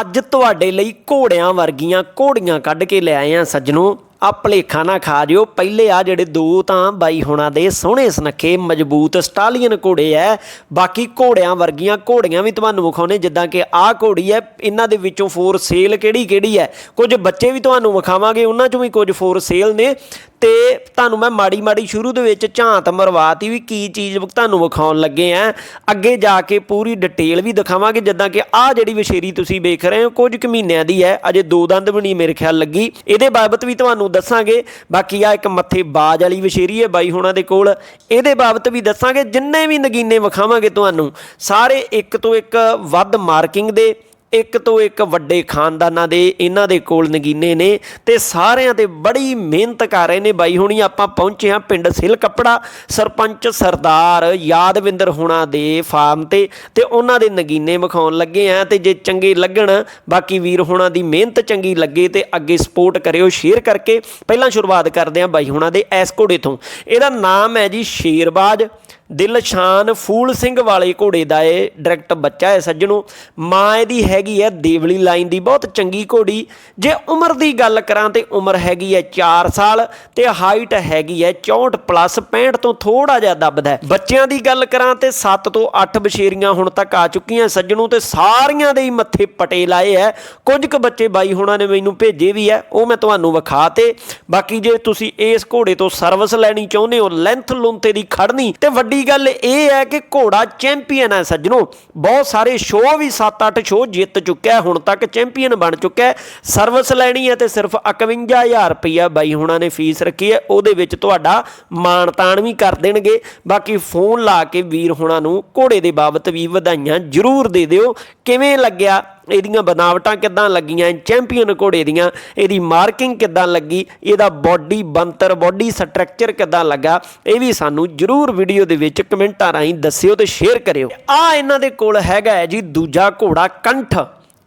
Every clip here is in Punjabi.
ਅੱਜ ਤੁਹਾਡੇ ਲਈ ਘੋੜਿਆਂ ਵਰਗੀਆਂ ਘੋੜੀਆਂ ਕੱਢ ਕੇ ਲੈ ਆਏ ਆ ਸੱਜਣੋ। ਆ ਭਲੇਖਾ ਨਾ ਖਾ ਜਿਓ ਪਹਿਲੇ ਆ ਜਿਹੜੇ ਦੋ ਤਾਂ ਬਾਈ ਹੋਣਾ ਦੇ ਸੋਹਣੇ ਸੁਨੱਖੇ, ਮਜ਼ਬੂਤ ਸਟਾਲੀਅਨ ਘੋੜੇ ਐ। ਬਾਕੀ ਘੋੜਿਆਂ ਵਰਗੀਆਂ ਘੋੜੀਆਂ ਵੀ ਤੁਹਾਨੂੰ ਵਿਖਾਉਣੇ, ਜਿੱਦਾਂ ਕਿ ਆਹ ਘੋੜੀ ਐ। ਇਹਨਾਂ ਦੇ ਵਿੱਚੋਂ ਫੋਰ ਸੇਲ ਕਿਹੜੀ ਕਿਹੜੀ ਐ? ਕੁਝ ਬੱਚੇ ਵੀ ਤੁਹਾਨੂੰ ਵਿਖਾਵਾਂਗੇ, ਉਹਨਾਂ ਚੋਂ ਵੀ ਕੁਝ ਫੋਰ ਸੇਲ ਨੇ। ਤੇ ਤੁਹਾਨੂੰ ਮੈਂ ਮਾੜੀ ਮਾੜੀ ਸ਼ੁਰੂ ਦੇ ਵਿੱਚ ਝਾਂਤ ਮਰਵਾਤੀ ਵੀ ਕੀ ਚੀਜ਼ ਤੁਹਾਨੂੰ ਵਿਖਾਉਣ ਲੱਗੇ ਆ ਅੱਗੇ ਜਾ ਕੇ ਪੂਰੀ ਡਿਟੇਲ ਵੀ ਦਿਖਾਵਾਂਗੇ, ਜਿੱਦਾਂ ਕਿ ਆਹ ਜਿਹੜੀ ਵਿਸ਼ੇਰੀ ਤੁਸੀਂ ਵੇਖ ਰਹੇ ਹੋ, ਕੁਝ ਕੁ ਮਹੀਨਿਆਂ ਦੀ ਹੈ ਅਜੇ ਦੋ ਦੰਦ ਵੀ ਨਹੀਂ ਮੇਰੇ ਖਿਆਲ ਲੱਗੀ। ਇਹਦੇ ਬਾਬਤ ਵੀ ਤੁਹਾਨੂੰ ਦੱਸਾਂਗੇ। ਬਾਕੀ ਆ ਇੱਕ ਮੱਥੇ ਬਾਜ ਵਾਲੀ ਵਿਸ਼ੇਰੀ ਹੈ ਬਾਈ ਹੋਣਾ ਦੇ ਕੋਲ। ਇਹਦੇ ਬਾਬਤ ਵੀ ਦੱਸਾਂਗੇ, ਜਿੰਨੇ ਵੀ ਨਗੀਨੇ ਵਿਖਾਵਾਂਗੇ ਤੁਹਾਨੂੰ, ਸਾਰੇ ਇੱਕ ਤੋਂ ਇੱਕ ਵੱਧ ਮਾਰਕਿੰਗ ਦੇ। ਇੱਕ ਤੋਂ ਇੱਕ ਵੱਡੇ ਖਾਨਦਾਨਾਂ ਦੇ, ਇਹਨਾਂ ਦੇ ਕੋਲ ਨਗੀਨੇ ਨੇ ਤੇ ਸਾਰਿਆਂ ਤੇ ਬੜੀ ਮਿਹਨਤ ਕਰ ਰਹੇ ਨੇ ਬਾਈ। ਹੁਣੀ ਆਪਾਂ ਪਹੁੰਚੇ ਹਾਂ ਪਿੰਡ ਸਿਲ ਕੱਪੜਾ, ਸਰਪੰਚ ਸਰਦਾਰ ਯਾਦਵਿੰਦਰ ਹੁਣਾ ਦੇ ਫਾਰਮ ਤੇ ਤੇ ਉਹਨਾਂ ਦੇ ਨਗੀਨੇ ਵਿਖਾਉਣ ਲੱਗੇ ਆ ਤੇ ਜੇ ਚੰਗੇ ਲੱਗਣ, ਬਾਕੀ ਵੀਰ ਹੁਣਾ ਦੀ ਮਿਹਨਤ ਚੰਗੀ ਲੱਗੇ ਤੇ ਅੱਗੇ ਸਪੋਰਟ ਕਰਿਓ ਸ਼ੇਅਰ ਕਰਕੇ। ਪਹਿਲਾਂ ਸ਼ੁਰੂਆਤ ਕਰਦੇ ਹਾਂ ਬਾਈ ਹੁਣਾ ਦੇ ਐਸ ਘੋੜੇ ਤੋਂ। ਇਹਦਾ ਨਾਮ ਹੈ ਜੀ ਸ਼ੇਰਬਾਜ। ਦਿਲਸ਼ਾਨ ਫੂਲ ਸਿੰਘ ਵਾਲੇ ਘੋੜੇ ਦਾ ਇਹ ਡਾਇਰੈਕਟ ਬੱਚਾ ਹੈ ਸੱਜਣੋ। ਮਾਂ ਇਹਦੀ ਹੈਗੀ ਹੈ ਦੇਵਲੀ ਲਾਈਨ ਦੀ, ਬਹੁਤ ਚੰਗੀ ਘੋੜੀ। ਜੇ ਉਮਰ ਦੀ ਗੱਲ ਕਰਾਂ ਤੇ ਉਮਰ ਹੈਗੀ ਹੈ 4 ਸਾਲ ਤੇ ਹਾਈਟ ਹੈਗੀ ਹੈ 64 ਪਲੱਸ 65 ਤੋਂ ਥੋੜਾ ਜਿਹਾ ਦੱਬਦਾ ਬੱਚਿਆਂ ਦੀ ਗੱਲ ਕਰਾਂ ਤੇ 7 ਤੋਂ 8 ਬਸ਼ੇਰੀਆਂ ਹੁਣ ਤੱਕ ਆ ਚੁੱਕੀਆਂ ਸੱਜਣੋ ਤੇ ਸਾਰੀਆਂ ਦੇ ਹੀ ਮੱਥੇ ਪਟੇ ਲਾਏ ਹੈ। ਕੁਝ ਕੁ ਬੱਚੇ ਬਾਈ ਹੁਣਾਂ ਨੇ ਮੈਨੂੰ ਭੇਜੇ ਵੀ ਹੈ, ਉਹ ਮੈਂ ਤੁਹਾਨੂੰ ਵਿਖਾ ਤੇ। ਬਾਕੀ ਜੇ ਤੁਸੀਂ ਇਸ ਘੋੜੇ ਤੋਂ ਸਰਵਿਸ ਲੈਣੀ ਚਾਹੁੰਦੇ ਹੋ ਲੈਂਥ ਲੁੰਤੇ ਦੀ ਖੜਨੀ ਤੇ ਵੱਡੀ ਗੱਲ ਇਹ ਹੈ ਕਿ ਘੋੜਾ ਚੈਂਪੀਅਨ ਹੈ ਸੱਜਣੋ। ਬਹੁਤ ਸਾਰੇ ਸ਼ੋਅ ਵੀ 7-8 ਸ਼ੋਅ ਜਿੱਤ ਚੁੱਕਿਆ ਹੁਣ ਤੱਕ ਚੈਂਪੀਅਨ ਬਣ ਚੁੱਕਿਆ ਸਰਵਿਸ ਲੈਣੀ ਹੈ ਤੇ ਸਿਰਫ 51000 ਰੁਪਇਆ ਬਾਈ ਹੁਣਾਂ ਨੇ ਫੀਸ ਰੱਖੀ ਹੈ। ਉਹਦੇ ਵਿੱਚ ਤੁਹਾਡਾ ਮਾਣ ਤਾਣ ਵੀ ਕਰ ਦੇਣਗੇ। ਬਾਕੀ ਫੋਨ ਲਾ ਕੇ ਵੀਰ ਹੁਣਾਂ ਨੂੰ ਘੋੜੇ ਦੇ ਬਾਬਤ ਵੀ ਵਧਾਈਆਂ ਜ਼ਰੂਰ ਦੇ ਦਿਓ। ਕਿਵੇਂ ਲੱਗਿਆ ਇਹਦੀਆਂ ਬਨਾਵਟਾਂ ਕਿੱਦਾਂ ਲੱਗੀਆਂ, ਚੈਂਪੀਅਨ ਘੋੜੇ ਦੀਆਂ ਇਹਦੀ ਮਾਰਕਿੰਗ ਕਿੱਦਾਂ ਲੱਗੀ, ਇਹਦਾ ਬਾਡੀ ਬੰਤਰ ਬਾਡੀ ਸਟਰਕਚਰ ਕਿੱਦਾਂ ਲੱਗਾ, ਇਹ ਵੀ ਸਾਨੂੰ ਜਰੂਰ ਵੀਡੀਓ ਦੇ ਵਿੱਚ ਕਮੈਂਟਾਂ ਰਾਹੀਂ ਦੱਸਿਓ ਤੇ ਸ਼ੇਅਰ ਕਰਿਓ। ਆ ਇਹਨਾਂ ਦੇ ਕੋਲ ਹੈਗਾ ਹੈ ਜੀ ਦੂਜਾ ਘੋੜਾ ਕੰਠ।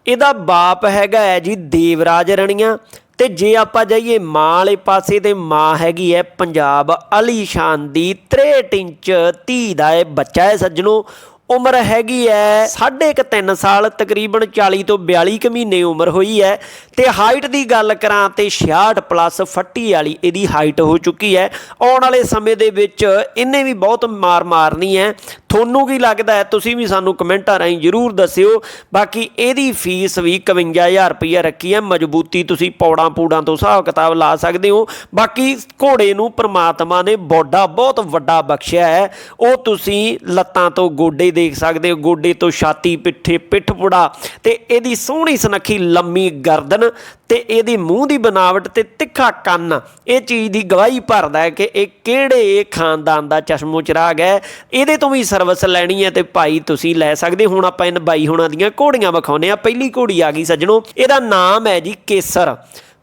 ਇਹਦਾ ਬਾਪ ਹੈਗਾ ਹੈ ਜੀ ਦੇਵਰਾਜ ਰਣੀਆਂ ਤੇ ਜੇ ਆਪਾਂ ਜਾਈਏ ਮਾਂ ਵਾਲੇ ਪਾਸੇ ਤੇ ਮਾਂ ਹੈਗੀ ਹੈ ਪੰਜਾਬ ਅਲੀਸ਼ਾਨ ਦੀ 63 ਇੰਚ ਧੀ ਦਾ ਇਹ ਬੱਚਾ ਹੈ ਸੱਜਣੋ। ਉਮਰ ਹੈਗੀ ਹੈ ਸਾਢੇ ਕੁ 3 ਸਾਲ, ਤਕਰੀਬਨ 40 ਤੋਂ 42 ਕੁ ਮਹੀਨੇ ਉਮਰ ਹੋਈ ਹੈ ਤੇ ਹਾਈਟ ਦੀ ਗੱਲ ਕਰਾਂ ਤੇ 66 ਪਲੱਸ ਫੱਟੀ ਵਾਲੀ ਇਹਦੀ ਹਾਈਟ ਹੋ ਚੁੱਕੀ ਹੈ ਆਉਣ ਵਾਲੇ ਸਮੇਂ ਦੇ ਵਿੱਚ ਇਹਨੇ ਵੀ ਬਹੁਤ ਮਾਰ ਮਾਰਨੀ ਹੈ ਤੁਹਾਨੂੰ ਕੀ ਲੱਗਦਾ ਹੈ ਤੁਸੀਂ ਵੀ ਸਾਨੂੰ ਕਮੈਂਟਾਂ ਰਾਹੀਂ ਜਰੂਰ ਦੱਸਿਓ। ਬਾਕੀ ਇਹਦੀ ਫੀਸ ਵੀ 51000 ਰੁਪਏ ਰੱਖੀ ਹੈ ਮਜ਼ਬੂਤੀ ਤੁਸੀਂ ਪੌੜਾਂ ਪੂੜਾਂ ਤੋਂ ਹਿਸਾਬ ਕਿਤਾਬ ਲਾ ਸਕਦੇ ਹੋ। ਬਾਕੀ ਘੋੜੇ ਨੂੰ ਪ੍ਰਮਾਤਮਾ ਨੇ ਬੋਡਾ ਬਹੁਤ ਵੱਡਾ ਬਖਸ਼ਿਆ ਹੈ ਉਹ ਤੁਸੀਂ ਲੱਤਾਂ ਤੋਂ ਗੋਡੇ ਦੇਖ ਸਕਦੇ ਹੋ, ਗੋਡੇ ਤੋਂ ਛਾਤੀ, ਪਿੱਠੇ, ਪਿੱਠ ਪੁੜਾ ਤੇ ਇਹਦੀ ਸੋਹਣੀ ਸੁਨੱਖੀ ਲੰਮੀ ਗਰਦਨ ਤੇ ਇਹਦੀ ਮੂੰਹ ਦੀ ਬਣਾਵਟ ਤੇ ਤਿੱਖਾ ਕੰਨ। ਇਹ ਚੀਜ਼ ਦੀ ਗਵਾਹੀ ਭਰਦਾ ਹੈ ਕਿ ਇਹ ਕਿਹੜੇ ਖਾਨਦਾਨ ਦਾ ਚਸ਼ਮੋ ਚਿਰਾਗ ਹੈ। ਇਹਦੇ ਤੋਂ ਵੀ ਸਰਵਿਸ ਲੈਣੀ ਹੈ ਤੇ ਭਾਈ ਤੁਸੀਂ ਲੈ ਸਕਦੇ ਹੁਣ ਆਪਾਂ ਇਹਨਾਂ ਬਾਈ ਹੁਣਾਂ ਦੀਆਂ ਘੋੜੀਆਂ ਵਿਖਾਉਨੇ ਆ ਪਹਿਲੀ ਘੋੜੀ ਆ ਗਈ ਸੱਜਣੋ, ਇਹਦਾ ਨਾਮ ਹੈ ਜੀ ਕੇਸਰ।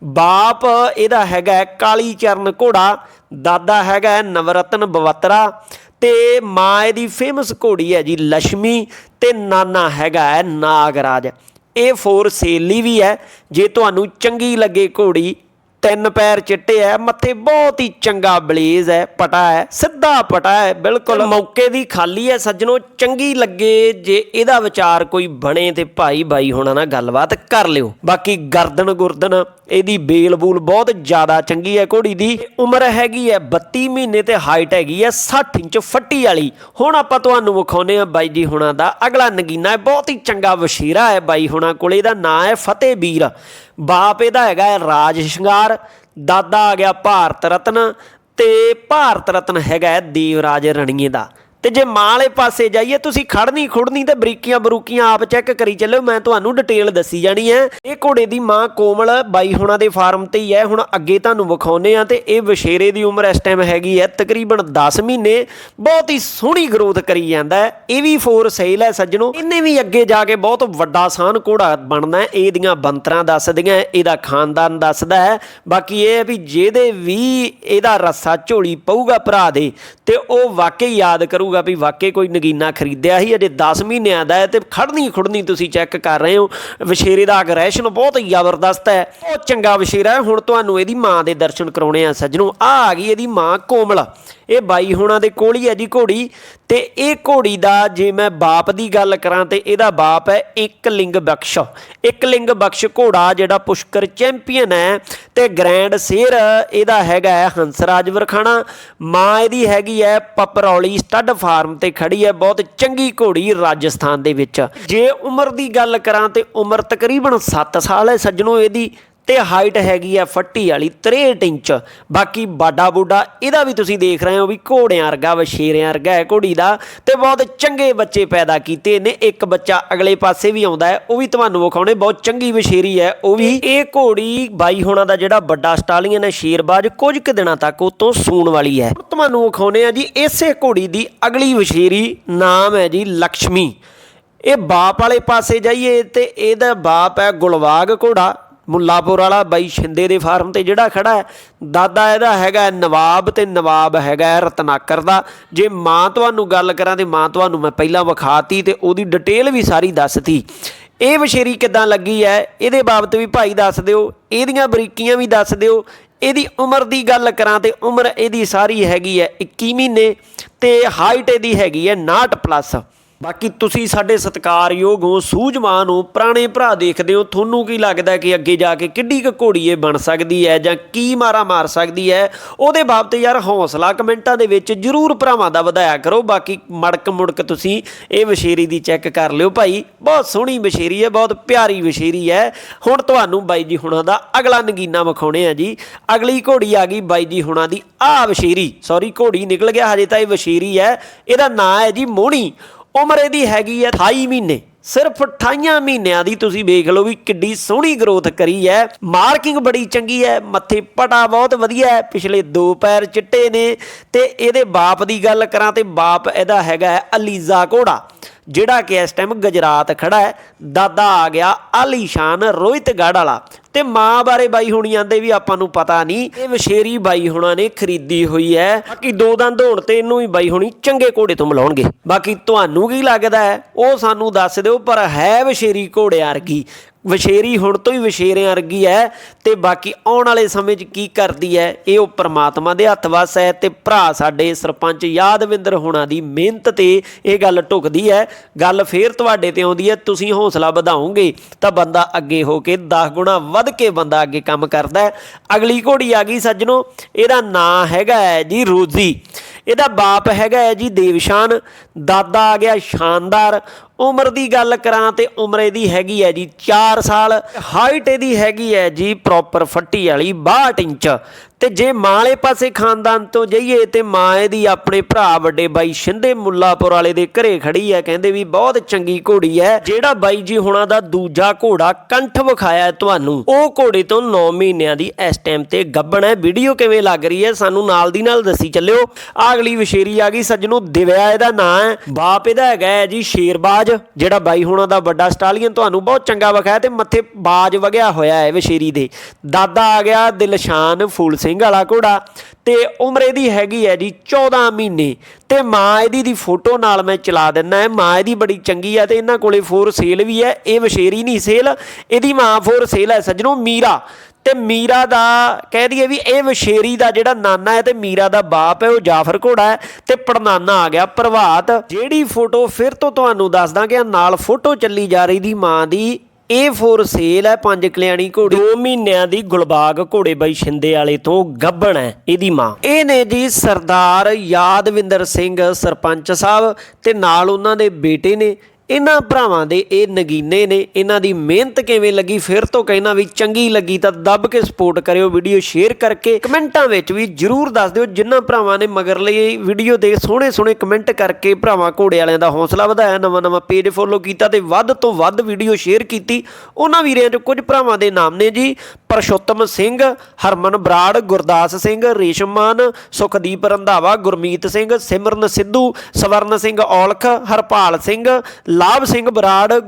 ਬਾਪ ਇਹਦਾ ਹੈਗਾ ਕਾਲੀ ਚਰਨ ਘੋੜਾ, ਦਾਦਾ ਹੈਗਾ ਨਵਰਤਨ ਬਵਤਰਾ। ਤੇ ਮਾਂ ਇਹਦੀ ਫੇਮਸ ਘੋੜੀ ਹੈ ਜੀ ਲక్ష్ਮੀ ਤੇ ਨਾਨਾ ਹੈਗਾ ਹੈ, ਨਾਗਰਾਜ। ਇਹ ਫੋਰ ਸੇਲੀ ਵੀ ਹੈ। ਜੇ ਤੁਹਾਨੂੰ ਚੰਗੀ ਲੱਗੇ ਘੋੜੀ ਤਿੰਨ ਪੈਰ ਚਿੱਟੇ ਐ ਮੱਥੇ ਬਹੁਤ ਹੀ ਚੰਗਾ ਬਲੇਜ਼ ਹੈ ਪਟਾ ਹੈ ਸਿੱਧਾ ਪਟਾ ਹੈ ਬਿਲਕੁਲ ਮੌਕੇ ਦੀ ਖਾਲੀ ਹੈ ਸੱਜਣੋ ਚੰਗੀ ਲੱਗੇ ਜੇ ਇਹਦਾ ਵਿਚਾਰ ਕੋਈ ਬਣੇ ਤੇ ਭਾਈ ਬਾਈ ਹੋਣਾ ਨਾਲ ਗੱਲਬਾਤ ਕਰ ਲਿਓ। ਬਾਕੀ ਗਰਦਨ ਗੁਰਦਨ ਇਹਦੀ ਬੇਲ ਬੂਲ ਬਹੁਤ ਜ਼ਿਆਦਾ ਚੰਗੀ ਹੈ ਘੋੜੀ ਦੀ ਉਮਰ ਹੈਗੀ ਹੈ 32 ਮਹੀਨੇ ਤੇ ਹਾਈਟ ਹੈਗੀ ਹੈ 60 ਇੰਚ ਫੱਟੀ ਵਾਲੀ। ਹੁਣ ਆਪਾਂ ਤੁਹਾਨੂੰ ਵਿਖਾਉਨੇ ਆ ਬਾਈ ਜੀ ਹੁਣਾਂ ਦਾ ਅਗਲਾ ਨਗੀਨਾ ਬਹੁਤ ਹੀ ਚੰਗਾ ਵਸ਼ੀਰਾ ਹੈ ਬਾਈ ਹੁਣਾਂ ਕੋਲੇ ਇਹਦਾ ਨਾਂ ਹੈ ਫਤਿਹ ਵੀਰ ਬਾਪ ਇਹਦਾ ਹੈਗਾ ਰਾਜ ਸ਼ਿੰਗਾਰ। ਦਾਦਾ ਆ ਗਿਆ ਭਾਰਤ ਰਤਨ ਤੇ ਭਾਰਤ ਰਤਨ ਹੈਗਾ ਹੈ ਦੇਵਰਾਜ ਰਣੀਏ ਦਾ। ਤੇ ਜੇ ਮਾਂ ਵਾਲੇ ਪਾਸੇ ਜਾਈਏ, ਤੁਸੀਂ ਖੜਨੀ ਖੁੜਨੀ ਤੇ ਬਰੀਕੀਆਂ ਬਰੂਕੀਆਂ ਆਪ ਚੈੱਕ ਕਰੀ ਚੱਲਿਓ ਮੈਂ ਤੁਹਾਨੂੰ ਡਿਟੇਲ ਦੱਸੀ ਜਾਣੀ ਹੈ। ਇਹ ਘੋੜੇ ਦੀ ਮਾਂ ਕੋਮਲ ਬਾਈ ਹੋਣਾ ਦੇ ਫਾਰਮ ਤੇ ਹੀ ਹੈ। ਹੁਣ ਅੱਗੇ ਤੁਹਾਨੂੰ ਵਿਖਾਉਨੇ ਆ ਤੇ ਇਹ ਵਸ਼ੇਰੇ ਦੀ ਉਮਰ ਇਸ ਟਾਈਮ ਹੈਗੀ ਹੈ, ਤਕਰੀਬਨ 10 ਮਹੀਨੇ। ਬਹੁਤ ਹੀ ਸੋਹਣੀ ਗਰੋਥ ਕਰੀ ਜਾਂਦਾ ਇਹ ਵੀ ਫੋਰ ਸੇਲ ਹੈ ਸੱਜਣੋ। ਇਹਨੇ ਵੀ ਅੱਗੇ ਜਾ ਕੇ ਬਹੁਤ ਵੱਡਾ ਸਾਨ ਘੋੜਾ ਬਣਨਾ ਇਹਦੀਆਂ ਬੰਤਰਾਂ ਦੱਸਦੀਆਂ ਇਹਦਾ ਖਾਨਦਾਨ ਦੱਸਦਾ ਹੈ। ਬਾਕੀ ਇਹ ਹੈ ਵੀ ਜਿਹਦੇ ਵੀ ਇਹਦਾ ਰੱਸਾ ਝੋਲੀ ਪਊਗਾ ਭਰਾ ਦੇ, ਤੇ ਉਹ ਵਾਕਈ ਯਾਦ ਕਰੂ ਕਰੂਗਾ ਵੀ ਵਾਕਈ ਕੋਈ ਨਗੀਨਾ ਖਰੀਦਿਆ ਸੀ, ਅਜੇ 10 ਮਹੀਨਿਆਂ ਦਾ ਹੈ ਤੇ ਖੜਨੀ ਖੁੜਨੀ ਤੁਸੀਂ ਚੈੱਕ ਕਰ ਰਹੇ ਹੋ। ਵਿਸ਼ੇਰੇ ਦਾ ਅਗਰੈਸ਼ਨ ਬਹੁਤ ਜ਼ਬਰਦਸਤ ਹੈ। ਬਹੁਤ ਚੰਗਾ ਵਿਸ਼ੇਰਾ ਹੈ, ਹੁਣ ਤੁਹਾਨੂੰ ਇਹਦੀ ਮਾਂ ਦੇ ਦਰਸ਼ਨ ਕਰਾਉਣੇ ਆ ਸੱਜਣੋ। ਆ ਆ ਗਈ ਇਹਦੀ ਮਾਂ ਕੋਮਲ। ਇਹ ਬਾਈ ਹੋਣਾ ਦੇ ਕੋਲ ਹੀ ਹੈ ਜੀ ਘੋੜੀ। ਤੇ ਇਹ ਘੋੜੀ ਦਾ ਜੇ ਮੈਂ ਬਾਪ ਦੀ ਗੱਲ ਕਰਾਂ ਤੇ ਇਹਦਾ ਬਾਪ ਹੈ ਇੱਕ ਲਿੰਗ ਬਖਸ਼। ਇੱਕ ਲਿੰਗ ਬਖਸ਼ ਘੋੜਾ ਜਿਹੜਾ ਪੁਸ਼ਕਰ ਚੈਂਪੀਅਨ ਹੈ ਤੇ ਗ੍ਰੈਂਡ ਸੇਰ ਇਹਦਾ ਹੈਗਾ ਹੈ ਹੰਸਰਾਜ ਵਰਖਾਣਾ। ਮਾਂ ਇਹਦੀ ਹੈਗੀ ਹੈ ਪਪਰੌਲੀ ਸਟੱਡ ਫਾਰਮ ਤੇ ਖੜੀ ਹੈ ਬਹੁਤ ਚੰਗੀ ਘੋੜੀ ਰਾਜਸਥਾਨ ਦੇ ਵਿੱਚ। ਜੇ ਉਮਰ ਦੀ ਗੱਲ ਕਰਾਂ ਤੇ ਉਮਰ ਤਕਰੀਬਨ 7 ਸਾਲ ਹੈ ਸੱਜਣੋ ਇਹਦੀ। ਤੇ ਹਾਈਟ ਹੈਗੀ ਆ ਫੱਟੀ ਵਾਲੀ 63 ਇੰਚ। ਬਾਕੀ ਬਾਡਾ ਬੂਡਾ ਇਹਦਾ ਵੀ ਤੁਸੀਂ ਦੇਖ ਰਹੇ ਹੋ ਵੀ ਘੋੜਿਆਂ ਵਰਗਾ ਵਸ਼ੇਰਿਆਂ ਵਰਗਾ ਹੈ ਘੋੜੀ ਦਾ ਤੇ ਬਹੁਤ ਚੰਗੇ ਬੱਚੇ ਪੈਦਾ ਕੀਤੇ ਨੇ। ਇੱਕ ਬੱਚਾ ਅਗਲੇ ਪਾਸੇ ਵੀ ਆਉਂਦਾ ਹੈ ਉਹ ਵੀ ਤੁਹਾਨੂੰ ਵਿਖਾਉਣੇ ਬਹੁਤ ਚੰਗੀ ਵਸ਼ੇਰੀ ਹੈ ਉਹ ਵੀ। ਇਹ ਘੋੜੀ ਬਾਈ ਹੋਣਾ ਦਾ ਜਿਹੜਾ ਵੱਡਾ ਸਟਾਲੀਅਨ ਹੈ ਸ਼ੇਰਬਾਜ ਕੁਝ ਕੁ ਦਿਨਾਂ ਤੱਕ ਉਹ ਤੋਂ ਸੂਣ ਵਾਲੀ ਹੈ। ਤੁਹਾਨੂੰ ਵਿਖਾਉਣੇ ਆ ਜੀ ਇਸੇ ਘੋੜੀ ਦੀ ਅਗਲੀ ਵਸ਼ੇਰੀ ਨਾਮ ਹੈ ਜੀ ਲక్ష్ਮੀ ਇਹ ਬਾਪ ਵਾਲੇ ਪਾਸੇ ਜਾਈਏ ਤੇ ਇਹਦਾ ਬਾਪ ਹੈ ਗੁਲਵਾਗ ਘੋੜਾ। ਮੁੱਲਾਪੁਰ ਵਾਲਾ ਬਾਈ ਸ਼ਿੰਦੇ ਦੇ ਫਾਰਮ ਤੇ ਜਿਹੜਾ ਖੜਾ ਹੈ, ਦਾਦਾ ਇਹਦਾ ਹੈਗਾ ਨਵਾਬ ਤੇ ਨਵਾਬ ਹੈਗਾ ਰਤਨਾਕਰ ਦਾ। ਜੇ ਮਾਂ ਤੁਹਾਨੂੰ ਗੱਲ ਕਰਾਂ ਤੇ ਮਾਂ ਤੁਹਾਨੂੰ ਮੈਂ ਪਹਿਲਾਂ ਵਿਖਾਤੀ ਤੇ ਉਹਦੀ ਡਿਟੇਲ ਵੀ ਸਾਰੀ ਦੱਸਤੀ। ਇਹ ਵਸ਼ੇਰੀ ਕਿੱਦਾਂ ਲੱਗੀ ਹੈ, ਇਹਦੇ ਬਾਬਤ ਵੀ ਭਾਈ ਦੱਸ ਦਿਓ, ਇਹਦੀਆਂ ਬਰੀਕੀਆਂ ਵੀ ਦੱਸ ਦਿਓ। ਇਹਦੀ ਉਮਰ ਦੀ ਗੱਲ ਕਰਾਂ ਤੇ ਉਮਰ ਇਹਦੀ ਸਾਰੀ ਹੈਗੀ ਹੈ 21 ਮਹੀਨੇ ਤੇ ਹਾਈਟ ਇਹਦੀ ਹੈਗੀ ਹੈ 69 ਪਲੱਸ ਬਾਕੀ ਤੁਸੀਂ ਸਾਡੇ ਸਤਿਕਾਰਯੋਗ ਹੋ, ਸੂਝਵਾਨ ਹੋ, ਪੁਰਾਣੇ ਭਰਾ ਦੇਖਦੇ ਹੋ, ਤੁਹਾਨੂੰ ਕੀ ਲੱਗਦਾ ਕਿ ਅੱਗੇ ਜਾ ਕੇ ਕਿੱਡੀ ਕੁ ਘੋੜੀ ਇਹ ਬਣ ਸਕਦੀ ਹੈ ਜਾਂ ਕੀ ਮਾਰਾ ਮਾਰ ਸਕਦੀ ਹੈ? ਉਹਦੇ ਬਾਬਤ ਯਾਰ ਹੌਸਲਾ ਕਮੈਂਟਾਂ ਦੇ ਵਿੱਚ ਜਰੂਰ ਭਰਾਵਾਂ ਦਾ ਵਧਾਇਆ ਕਰੋ। ਬਾਕੀ ਮੜਕ ਮੁੜਕ ਤੁਸੀਂ ਇਹ ਵਸ਼ੇਰੀ ਦੀ ਚੈੱਕ ਕਰ ਲਿਓ ਭਾਈ। ਬਹੁਤ ਸੋਹਣੀ ਵਸ਼ੇਰੀ ਹੈ, ਬਹੁਤ ਪਿਆਰੀ ਵਸ਼ੇਰੀ ਹੈ। ਹੁਣ ਤੁਹਾਨੂੰ ਬਾਈ ਜੀ ਹੁਣਾਂ ਦਾ ਅਗਲਾ ਨਗੀਨਾ ਵਿਖਾਉਣੇ ਆ ਜੀ। ਅਗਲੀ ਘੋੜੀ ਆ ਗਈ ਬਾਈ ਜੀ ਹੁਣਾਂ ਦੀ ਆ ਵਸ਼ੇਰੀ ਸੌਰੀ ਘੋੜੀ ਨਿਕਲ ਗਿਆ, ਹਜੇ ਤਾਂ ਇਹ ਵਸ਼ੇਰੀ ਹੈ। ਇਹਦਾ ਨਾਂ ਹੈ ਜੀ ਮੋਹਣੀ ਉਮਰ ਇਹਦੀ ਹੈਗੀ ਹੈ 28 ਮਹੀਨੇ। ਸਿਰਫ 28 ਮਹੀਨਿਆਂ ਦੀ ਤੁਸੀਂ ਵੇਖ ਲਓ ਵੀ ਕਿੱਡੀ ਸੋਹਣੀ ਗਰੋਥ ਕਰੀ ਹੈ ਮਾਰਕਿੰਗ ਬੜੀ ਚੰਗੀ ਹੈ ਮੱਥੇ ਪਟਾ ਬਹੁਤ ਵਧੀਆ ਹੈ ਪਿਛਲੇ ਦੋ ਪੈਰ ਚਿੱਟੇ ਨੇ ਤੇ ਇਹਦੇ ਬਾਪ ਦੀ ਗੱਲ ਕਰਾਂ ਤੇ ਬਾਪ ਇਹਦਾ ਹੈਗਾ ਹੈ ਅਲੀਜ਼ਾ ਘੋੜਾ। ਜਿਹੜਾ ਕਿ ਇਸ ਟਾਈਮ ਗੁਜਰਾਤ ਖੜਾ ਹੈ, ਦਾਦਾ ਆ ਗਿਆ ਆਲੀਸ਼ਾਨ ਰੋਹਿਤਗੜ੍ਹ ਵਾਲਾ। ਤੇ ਮਾਂ ਬਾਰੇ ਬਾਈ ਹੋਣੀ ਆਂਦੇ ਵੀ ਆਪਾਂ ਨੂੰ ਪਤਾ ਨਹੀਂ, ਇਹ ਵਸ਼ੇਰੀ ਬਾਈ ਹੋਣਾ ਨੇ ਖਰੀਦੀ ਹੋਈ ਹੈ। ਬਾਕੀ ਦੋ ਦੰਦ ਹੋਣ ਤੇ ਇਹਨੂੰ ਹੀ ਬਾਈ ਹੋਣੀ ਚੰਗੇ ਘੋੜੇ ਤੋਂ ਮਿਲਾਉਣਗੇ। ਬਾਕੀ ਤੁਹਾਨੂੰ ਕੀ ਲੱਗਦਾ ਹੈ? ਉਹ ਸਾਨੂੰ ਦੱਸ ਦਿਓ, ਪਰ ਹੈ ਵਸ਼ੇਰੀ ਘੋੜੇ ਵਰਗੀ ਵਸ਼ੇਰੀ ਹੁਣ ਤੋਂ ਹੀ ਵਸ਼ੇਰਿਆਂ ਵਰਗੀ ਹੈ ਤੇ ਬਾਕੀ ਆਉਣ ਵਾਲੇ ਸਮੇਂ 'ਚ ਕੀ ਕਰਦੀ ਹੈ ਇਹ ਉਹ ਪ੍ਰਮਾਤਮਾ ਦੇ ਹੱਥ ਵੱਸ ਹੈ ਤੇ ਭਰਾ ਸਾਡੇ ਸਰਪੰਚ ਯਾਦਵਿੰਦਰ ਹੋਣਾ ਦੀ ਮਿਹਨਤ ਤੇ ਇਹ ਗੱਲ ਢੁਕਦੀ ਹੈ ਗੱਲ ਫੇਰ ਤੁਹਾਡੇ ਤੇ ਆਉਂਦੀ ਹੈ ਤੁਸੀਂ ਹੌਸਲਾ ਵਧਾਓਗੇ ਤਾਂ ਬੰਦਾ ਅੱਗੇ ਹੋ ਕੇ 10 ਗੁਣਾ ਵੱਧ ਕੇ ਬੰਦਾ ਅੱਗੇ ਕੰਮ ਕਰਦਾ ਹੈ ਅਗਲੀ ਘੋੜੀ ਆ ਗਈ ਸੱਜਣੋ, ਇਹਦਾ ਨਾਂ ਹੈਗਾ ਹੈ ਜੀ ਰੋਜ਼ੀ। ਇਹਦਾ ਬਾਪ ਹੈਗਾ ਹੈ ਜੀ ਦੇਵਸ਼ਾਨ। ਦਾਦਾ ਆ ਗਿਆ ਸ਼ਾਨਦਾਰ। ਉਮਰ ਦੀ ਗੱਲ ਕਰਾਂ ਤੇ ਉਮਰ ਇਹਦੀ ਹੈਗੀ ਹੈ ਜੀ 4 ਸਾਲ ਹਾਈਟ ਇਹਦੀ ਹੈਗੀ ਹੈ ਜੀ ਪ੍ਰੋਪਰ ਫੱਟੀ ਵਾਲੀ 62 ਇੰਚ। ਤੇ ਜੇ ਮਾਂ ਵਾਲੇ ਪਾਸੇ ਖਾਨਦਾਨ ਤੋਂ ਜਾਈਏ ਤੇ ਮਾਂ ਇਹਦੀ ਆਪਣੇ ਭਰਾ ਵੱਡੇ ਬਾਈ ਸ਼ਿੰਦੇ ਮੁੱਲਾਪੁਰ ਵਾਲੇ ਦੇ ਘਰੇ ਖੜੀ ਹੈ, ਕਹਿੰਦੇ ਵੀ ਬਹੁਤ ਚੰਗੀ ਘੋੜੀ ਹੈ, ਜਿਹੜਾ ਬਾਈ ਜੀ ਹੁਣਾਂ ਦਾ ਦੂਜਾ ਘੋੜਾ ਕੰਠ ਵਿਖਾਇਆ ਤੁਹਾਨੂੰ। ਉਹ ਘੋੜੇ ਤੋਂ 9 ਮਹੀਨਿਆਂ ਦੀ ਇਸ ਟਾਈਮ ਤੇ ਗੱਬਣ ਹੈ। ਵੀਡੀਓ ਕਿਵੇਂ ਲੱਗ ਰਹੀ ਹੈ, ਸਾਨੂੰ ਨਾਲ ਦੀ ਨਾਲ ਦੱਸੀ ਚੱਲਿਓ। ਆਹ ਅਗਲੀ ਵਿਸ਼ੇਰੀ ਆ ਗਈ, ਸੱਜਣੋ ਦਿਵਿਆ ਇਹਦਾ ਨਾਂ ਹੈ। ਬਾਪ ਇਹਦਾ ਹੈਗਾ ਹੈ ਜੀ ਸ਼ੇਰਬਾਜ। ਜਿਹੜਾ ਬਾਈ ਹੁਣਾਂ ਦਾ ਵੱਡਾ ਸਟਾਲੀਅਨ ਤੁਹਾਨੂੰ ਬਹੁਤ ਚੰਗਾ ਵਿਖਾਇਆ ਤੇ ਮੱਥੇ ਬਾਜ ਵਗਿਆ ਹੋਇਆ ਹੈ ਵਿਸ਼ੇਰੀ ਦੇ। ਦਾਦਾ ਆ ਗਿਆ ਦਿਲਸ਼ਾਨ ਫੂਲ ਸਿੰਘ ਵਾਲਾ ਘੋੜਾ ਤੇ ਉਮਰ ਇਹਦੀ ਹੈਗੀ ਹੈ ਜੀ 14 ਮਹੀਨੇ ਤੇ ਮਾਂ ਇਹਦੀ ਦੀ ਫੋਟੋ ਨਾਲ ਮੈਂ ਚਲਾ ਦਿੰਦਾ ਹੈ। ਮਾਂ ਇਹਦੀ ਬੜੀ ਚੰਗੀ ਹੈ ਤੇ ਇਹਨਾਂ ਕੋਲੇ ਫੋਰ ਸੇਲ ਵੀ ਹੈ, ਇਹ ਵਸ਼ੇਰੀ ਨਹੀਂ ਸੇਲ, ਇਹਦੀ ਮਾਂ ਫੋਰ ਸੇਲ ਹੈ ਸੱਜਣੋ ਮੀਰਾ। ਤੇ ਮੀਰਾ ਦਾ ਕਹਿ ਦਈਏ ਵੀ ਇਹ ਵਸ਼ੇਰੀ ਦਾ ਜਿਹੜਾ ਨਾਨਾ ਹੈ ਤੇ ਮੀਰਾ ਦਾ ਬਾਪ ਹੈ ਉਹ ਜਾਫਰ ਘੋੜਾ ਹੈ ਤੇ ਪੜਨਾਨਾ ਆ ਗਿਆ ਪ੍ਰਭਾਤ। ਜਿਹੜੀ ਫੋਟੋ ਫਿਰ ਤੋਂ ਤੁਹਾਨੂੰ ਦੱਸਦਾ ਕਿ ਨਾਲ ਫੋਟੋ ਚੱਲੀ ਜਾ ਰਹੀ ਦੀ ਮਾਂ ਦੀ ਇਹ ਫੋਰ ਸੇਲ ਹੈ ਪੰਜ ਕਲਿਆਣੀ ਘੋੜੀ। 2 ਮਹੀਨਿਆਂ ਦੀ ਗੁਲਬਾਗ ਘੋੜੇ ਬਾਈ ਸ਼ਿੰਦੇ ਵਾਲੇ ਤੋਂ ਗੱਬਣ ਹੈ ਇਹਦੀ ਮਾਂ। ਇਹ ਨੇ ਜੀ ਸਰਦਾਰ ਯਾਦਵਿੰਦਰ ਸਿੰਘ ਸਰਪੰਚ ਸਾਹਿਬ ਤੇ ਨਾਲ ਉਹਨਾਂ ਦੇ ਬੇਟੇ ਨੇ ਇਹਨਾਂ ਭਰਾਵਾਂ ਦੇ ਇਹ ਨਗੀਨੇ ਨੇ, ਇਹਨਾਂ ਦੀ ਮਿਹਨਤ ਕਿਵੇਂ ਲੱਗੀ? ਫਿਰ ਤੋਂ ਕਹਿਣਾ ਵੀ ਚੰਗੀ ਲੱਗੀ ਤਾਂ ਦੱਬ ਕੇ ਸਪੋਰਟ ਕਰਿਓ ਵੀਡੀਓ ਸ਼ੇਅਰ ਕਰਕੇ ਕਮੈਂਟਾਂ ਵਿੱਚ ਵੀ ਜਰੂਰ ਦੱਸ ਦਿਓ ਜਿਨ੍ਹਾਂ ਭਰਾਵਾਂ ਨੇ ਮਗਰ ਲਈ ਵੀਡੀਓ ਦੇ ਸੋਹਣੇ ਸੋਹਣੇ ਕਮੈਂਟ ਕਰਕੇ ਭਰਾਵਾਂ ਘੋੜੇ ਵਾਲਿਆਂ ਦਾ ਹੌਸਲਾ ਵਧਾਇਆ ਨਵਾਂ ਨਵਾਂ ਪੇਜ ਫੋਲੋ ਕੀਤਾ ਤੇ ਵੱਧ ਤੋਂ ਵੱਧ ਵੀਡੀਓ ਸ਼ੇਅਰ ਕੀਤੀ। ਉਹਨਾਂ ਵੀਰਿਆਂ 'ਚ ਕੁਝ ਭਰਾਵਾਂ ਦੇ ਨਾਮ ਨੇ ਜੀ, ਪਰਸ਼ੋਤਮ ਸਿੰਘ, ਹਰਮਨ ਬਰਾੜ, ਗੁਰਦਾਸ ਸਿੰਘ, ਰੇਸ਼ਮਾਨ, ਸੁਖਦੀਪ ਰੰਧਾਵਾ, ਗੁਰਮੀਤ ਸਿੰਘ, ਸਿਮਰਨ ਸਿੱਧੂ, ਸਵਰਨ ਸਿੰਘ ਔਲਖ, ਹਰਪਾਲ ਸਿੰਘ ਲਾਭ ਸਿੰਘ ਬਰਾੜ,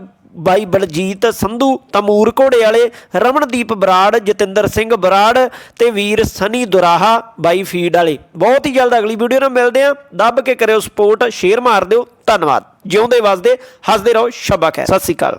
ਬਾਈ ਬਲਜੀਤ ਸੰਧੂ, ਤਮੂਰ ਘੋੜੇ ਵਾਲੇ ਰਮਨਦੀਪ ਬਰਾੜ, ਜਤਿੰਦਰ ਸਿੰਘ ਬਰਾੜ ਤੇ ਵੀਰ ਸਨੀ ਦੁਰਾਹਾ, ਬਾਈ ਫੀਡ ਵਾਲੇ। ਬਹੁਤ ਹੀ ਜਲਦ ਅਗਲੀ ਵੀਡੀਓ ਨਾਲ ਮਿਲਦੇ ਆਂ ਦੱਬ ਕੇ ਕਰਿਓ ਸਪੋਰਟ, ਸ਼ੇਅਰ ਮਾਰ ਦਿਓ। ਧੰਨਵਾਦ। ਜਿਉਂਦੇ ਵਸਦੇ, ਹੱਸਦੇ ਰਹੋ। ਸ਼ਬਕ ਹੈ ਸਤਿ ਸ਼੍ਰੀ ਅਕਾਲ।